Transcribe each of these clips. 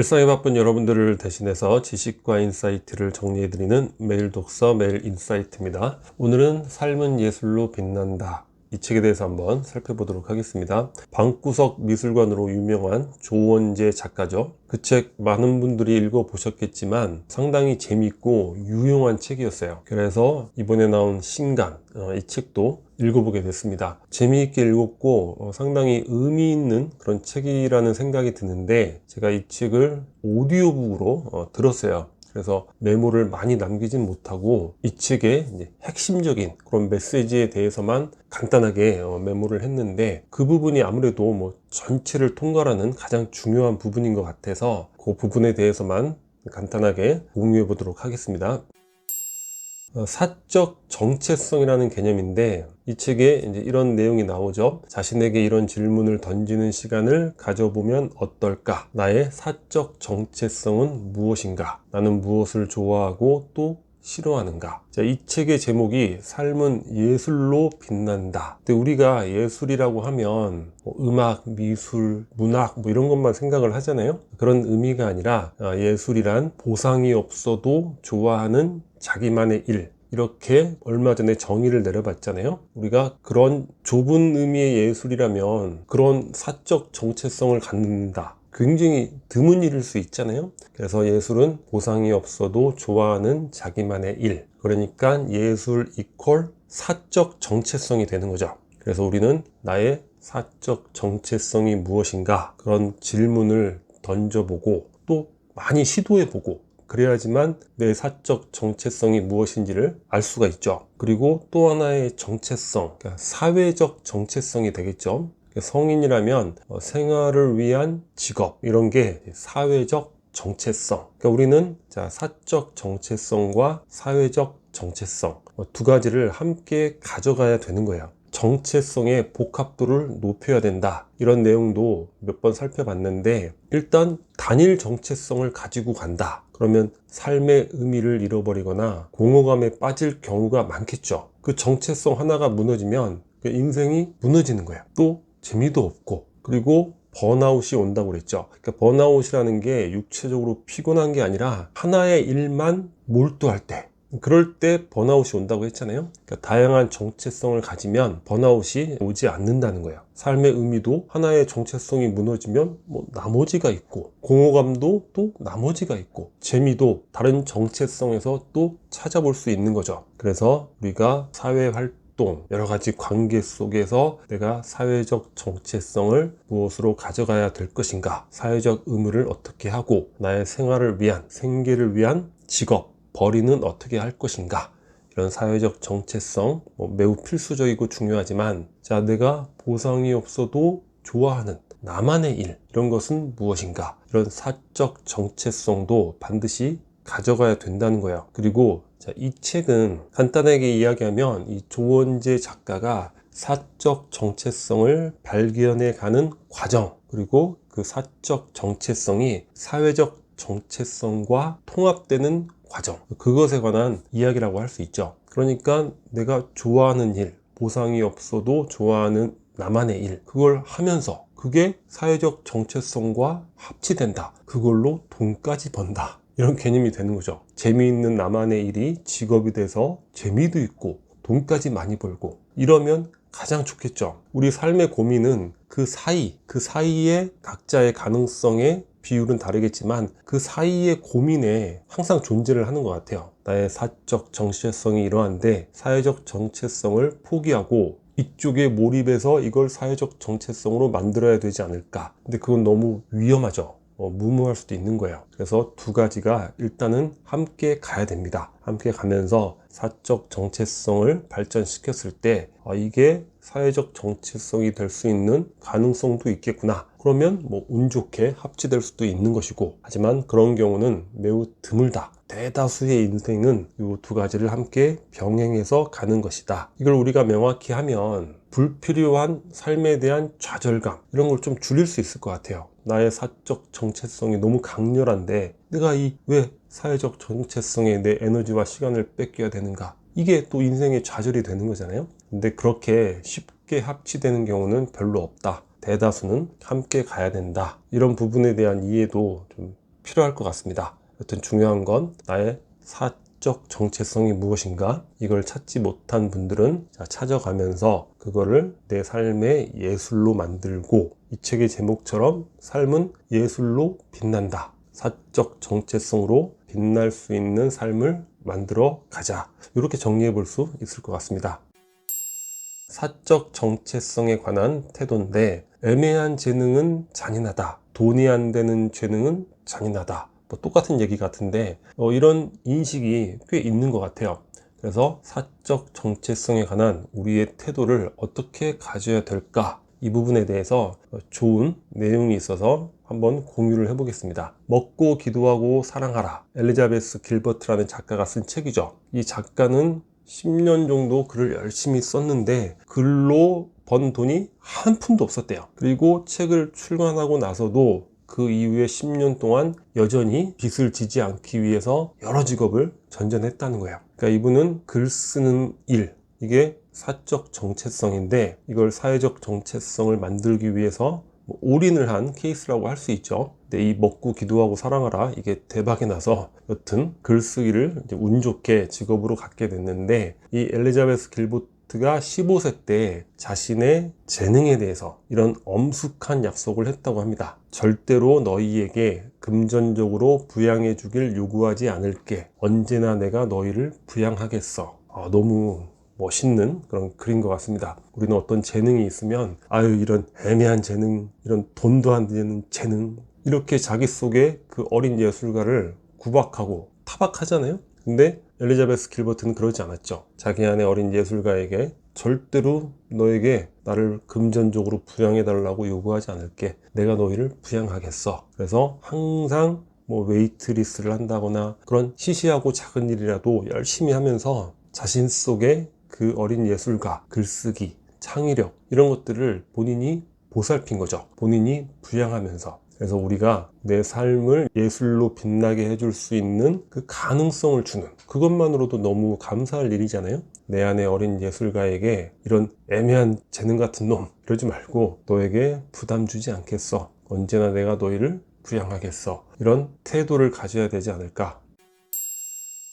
일상에 바쁜 여러분들을 대신해서 지식과 인사이트를 정리해드리는 매일 독서 매일 인사이트입니다. 오늘은 삶은 예술로 빛난다. 이 책에 대해서 한번 살펴보도록 하겠습니다. 방구석 미술관으로 유명한 조원재 작가죠. 그 책 많은 분들이 읽어보셨겠지만 상당히 재밌고 유용한 책이었어요. 그래서 이번에 나온 신간, 어, 이 책도 읽어보게 됐습니다. 재미있게 읽었고 어, 상당히 의미 있는 그런 책이라는 생각이 드는데 제가 이 책을 오디오북으로 어, 들었어요. 그래서 메모를 많이 남기진 못하고 이 책의 핵심적인 그런 메시지에 대해서만 간단하게 어, 메모를 했는데 그 부분이 아무래도 뭐 전체를 통과하는 가장 중요한 부분인 것 같아서 그 부분에 대해서만 간단하게 공유해 보도록 하겠습니다. 어, 사적 정체성이라는 개념인데 이 책에 이제 이런 내용이 나오죠. 자신에게 이런 질문을 던지는 시간을 가져보면 어떨까? 나의 사적 정체성은 무엇인가? 나는 무엇을 좋아하고 또 싫어하는가? 자, 이 책의 제목이 삶은 예술로 빛난다. 근데 우리가 예술이라고 하면 뭐 음악, 미술, 문학 뭐 이런 것만 생각을 하잖아요. 그런 의미가 아니라 아, 예술이란 보상이 없어도 좋아하는 자기만의 일, 이렇게 얼마 전에 정의를 내려봤잖아요. 우리가 그런 좁은 의미의 예술이라면 그런 사적 정체성을 갖는다. 굉장히 드문 일일 수 있잖아요. 그래서 예술은 보상이 없어도 좋아하는 자기만의 일. 그러니까 예술 이퀄 사적 정체성이 되는 거죠. 그래서 우리는 나의 사적 정체성이 무엇인가 그런 질문을 던져보고 또 많이 시도해보고 그래야지만 내 사적 정체성이 무엇인지를 알 수가 있죠. 그리고 또 하나의 정체성, 그러니까 사회적 정체성이 되겠죠. 그러니까 성인이라면 어, 생활을 위한 직업 이런 게 사회적 정체성. 그러니까 우리는 자 사적 정체성과 사회적 정체성 어, 두 가지를 함께 가져가야 되는 거예요. 정체성의 복합도를 높여야 된다. 이런 내용도 몇 번 살펴봤는데 일단 단일 정체성을 가지고 간다. 그러면 삶의 의미를 잃어버리거나 공허감에 빠질 경우가 많겠죠. 그 정체성 하나가 무너지면 그 인생이 무너지는 거예요. 또 재미도 없고 그리고 번아웃이 온다고 그랬죠. 그러니까 번아웃이라는 게 육체적으로 피곤한 게 아니라 하나의 일만 몰두할 때 그럴 때 번아웃이 온다고 했잖아요. 그러니까 다양한 정체성을 가지면 번아웃이 오지 않는다는 거예요. 삶의 의미도 하나의 정체성이 무너지면 뭐 나머지가 있고 공허감도 또 나머지가 있고 재미도 다른 정체성에서 또 찾아볼 수 있는 거죠. 그래서 우리가 사회 활동 여러 가지 관계 속에서 내가 사회적 정체성을 무엇으로 가져가야 될 것인가 사회적 의무를 어떻게 하고 나의 생활을 위한 생계를 위한 직업 벌이는 어떻게 할 것인가? 이런 사회적 정체성 뭐 매우 필수적이고 중요하지만 자 내가 보상이 없어도 좋아하는 나만의 일 이런 것은 무엇인가? 이런 사적 정체성도 반드시 가져가야 된다는 거예요. 그리고 자, 이 책은 간단하게 이야기하면 이 조원재 작가가 사적 정체성을 발견해 가는 과정 그리고 그 사적 정체성이 사회적 정체성과 통합되는 과정 그것에 관한 이야기라고 할 수 있죠. 그러니까 내가 좋아하는 일 보상이 없어도 좋아하는 나만의 일 그걸 하면서 그게 사회적 정체성과 합치된다. 그걸로 돈까지 번다. 이런 개념이 되는 거죠. 재미있는 나만의 일이 직업이 돼서 재미도 있고 돈까지 많이 벌고 이러면 가장 좋겠죠. 우리 삶의 고민은 그 사이 그 사이에 각자의 가능성에 비율은 다르겠지만 그 사이의 고민에 항상 존재를 하는 것 같아요. 나의 사적 정체성이 이러한데 사회적 정체성을 포기하고 이쪽에 몰입해서 이걸 사회적 정체성으로 만들어야 되지 않을까. 근데 그건 너무 위험하죠. 어, 무모할 수도 있는 거예요. 그래서 두 가지가 일단은 함께 가야 됩니다. 함께 가면서 사적 정체성을 발전시켰을 때 아, 이게 사회적 정체성이 될 수 있는 가능성도 있겠구나. 그러면 뭐 운 좋게 합치될 수도 있는 것이고 하지만 그런 경우는 매우 드물다. 대다수의 인생은 이 두 가지를 함께 병행해서 가는 것이다. 이걸 우리가 명확히 하면 불필요한 삶에 대한 좌절감 이런 걸 좀 줄일 수 있을 것 같아요. 나의 사적 정체성이 너무 강렬한데 내가 이 왜 사회적 정체성에 내 에너지와 시간을 뺏겨야 되는가? 이게 또 인생의 좌절이 되는 거잖아요. 근데 그렇게 쉽게 합치되는 경우는 별로 없다. 대다수는 함께 가야 된다. 이런 부분에 대한 이해도 좀 필요할 것 같습니다. 여튼 중요한 건 나의 사적 정체성이 무엇인가 이걸 찾지 못한 분들은 자, 찾아가면서 그거를 내 삶의 예술로 만들고 이 책의 제목처럼 삶은 예술로 빛난다. 사적 정체성으로 빛날 수 있는 삶을 만들어 가자. 이렇게 정리해 볼 수 있을 것 같습니다. 사적 정체성에 관한 태도인데 애매한 재능은 잔인하다. 돈이 안 되는 재능은 잔인하다. 뭐 똑같은 얘기 같은데 어, 이런 인식이 꽤 있는 것 같아요. 그래서 사적 정체성에 관한 우리의 태도를 어떻게 가져야 될까? 이 부분에 대해서 좋은 내용이 있어서 한번 공유를 해보겠습니다. 먹고 기도하고 사랑하라. 엘리자베스 길버트라는 작가가 쓴 책이죠. 이 작가는 10년 정도 글을 열심히 썼는데 글로 번 돈이 한 푼도 없었대요. 그리고 책을 출간하고 나서도 그 이후에 10년 동안 여전히 빚을 지지 않기 위해서 여러 직업을 전전했다는 거예요. 그러니까 이분은 글 쓰는 일, 이게 사적 정체성인데 이걸 사회적 정체성을 만들기 위해서 뭐 올인을 한 케이스라고 할 수 있죠. 근데 이 먹고 기도하고 사랑하라 이게 대박이 나서 여튼 글쓰기를 운 좋게 직업으로 갖게 됐는데 이 엘리자베스 길보 트가 15세 때 자신의 재능에 대해서 이런 엄숙한 약속을 했다고 합니다. 절대로 너희에게 금전적으로 부양해 주길 요구하지 않을게. 언제나 내가 너희를 부양하겠어. 아, 너무 멋있는 그런 글인 것 같습니다. 우리는 어떤 재능이 있으면 아유 이런 애매한 재능, 이런 돈도 안 되는 재능 이렇게 자기 속에 그 어린 예술가를 구박하고 타박하잖아요. 근데 엘리자베스 길버트는 그러지 않았죠. 자기 안에 어린 예술가에게 절대로 너에게 나를 금전적으로 부양해 달라고 요구하지 않을게. 내가 너희를 부양하겠어. 그래서 항상 뭐 웨이트리스를 한다거나 그런 시시하고 작은 일이라도 열심히 하면서 자신 속에 그 어린 예술가, 글쓰기, 창의력 이런 것들을 본인이 보살핀 거죠. 본인이 부양하면서. 그래서 우리가 내 삶을 예술로 빛나게 해줄 수 있는 그 가능성을 주는 그것만으로도 너무 감사할 일이잖아요. 내 안에 어린 예술가에게 이런 애매한 재능 같은 놈 이러지 말고 너에게 부담 주지 않겠어. 언제나 내가 너희를 부양하겠어. 이런 태도를 가져야 되지 않을까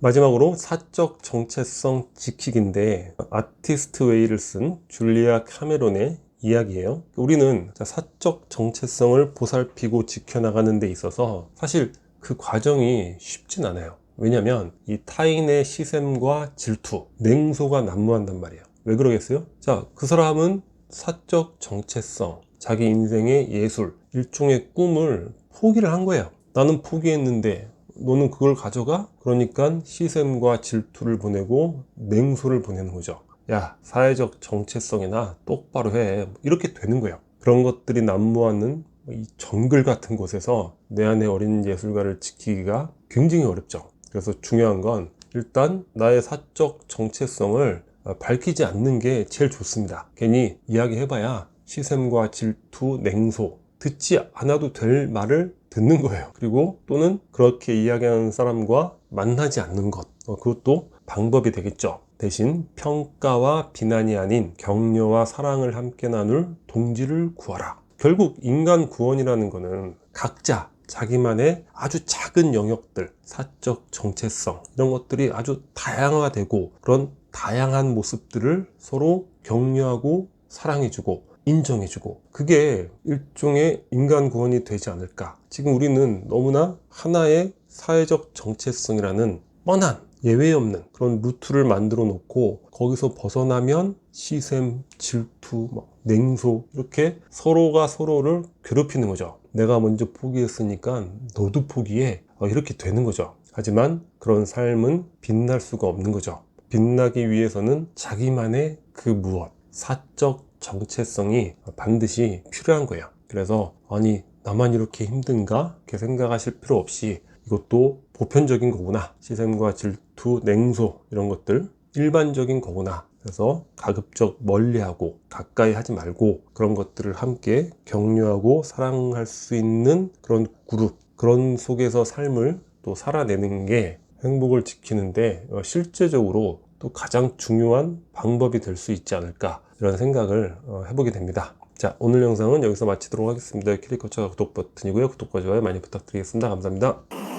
마지막으로 사적 정체성 지키기인데 아티스트 웨이를 쓴 줄리아 카메론의 이야기예요. 우리는 사적 정체성을 보살피고 지켜나가는 데 있어서 사실 그 과정이 쉽진 않아요. 왜냐면 이 타인의 시샘과 질투, 냉소가 난무한단 말이에요. 왜 그러겠어요? 자, 그 사람은 사적 정체성, 자기 인생의 예술, 일종의 꿈을 포기를 한 거예요. 나는 포기했는데 너는 그걸 가져가? 그러니까 시샘과 질투를 보내고 냉소를 보내는 거죠. 야, 사회적 정체성이나 똑바로 해. 이렇게 되는 거예요. 그런 것들이 난무하는 이 정글 같은 곳에서 내 안의 어린 예술가를 지키기가 굉장히 어렵죠. 그래서 중요한 건 일단 나의 사적 정체성을 밝히지 않는 게 제일 좋습니다. 괜히 이야기해봐야 시샘과 질투, 냉소, 듣지 않아도 될 말을 듣는 거예요. 그리고 또는 그렇게 이야기하는 사람과 만나지 않는 것. 어, 그것도 방법이 되겠죠. 대신 평가와 비난이 아닌 격려와 사랑을 함께 나눌 동지를 구하라. 결국 인간 구원이라는 것은 각자 자기만의 아주 작은 영역들, 사적 정체성, 이런 것들이 아주 다양화되고 그런 다양한 모습들을 서로 격려하고 사랑해주고 인정해주고 그게 일종의 인간 구원이 되지 않을까 지금 우리는 너무나 하나의 사회적 정체성이라는 뻔한 예외 없는 그런 루트를 만들어 놓고 거기서 벗어나면 시샘, 질투, 뭐 냉소 이렇게 서로가 서로를 괴롭히는 거죠. 내가 먼저 포기했으니까 너도 포기해 어, 이렇게 되는 거죠. 하지만 그런 삶은 빛날 수가 없는 거죠. 빛나기 위해서는 자기만의 그 무엇, 사적 정체성이 반드시 필요한 거예요. 그래서 아니 나만 이렇게 힘든가? 이렇게 생각하실 필요 없이 이것도 보편적인 거구나. 시샘과 질투, 냉소 이런 것들 일반적인 거구나. 그래서 가급적 멀리하고 가까이 하지 말고 그런 것들을 함께 격려하고 사랑할 수 있는 그런 그룹 그런 속에서 삶을 또 살아내는 게 행복을 지키는데 실제적으로 또 가장 중요한 방법이 될 수 있지 않을까 이런 생각을 어, 해보게 됩니다. 자, 오늘 영상은 여기서 마치도록 하겠습니다. 클릭커처가 구독 버튼이고요. 구독과 좋아요 많이 부탁드리겠습니다. 감사합니다.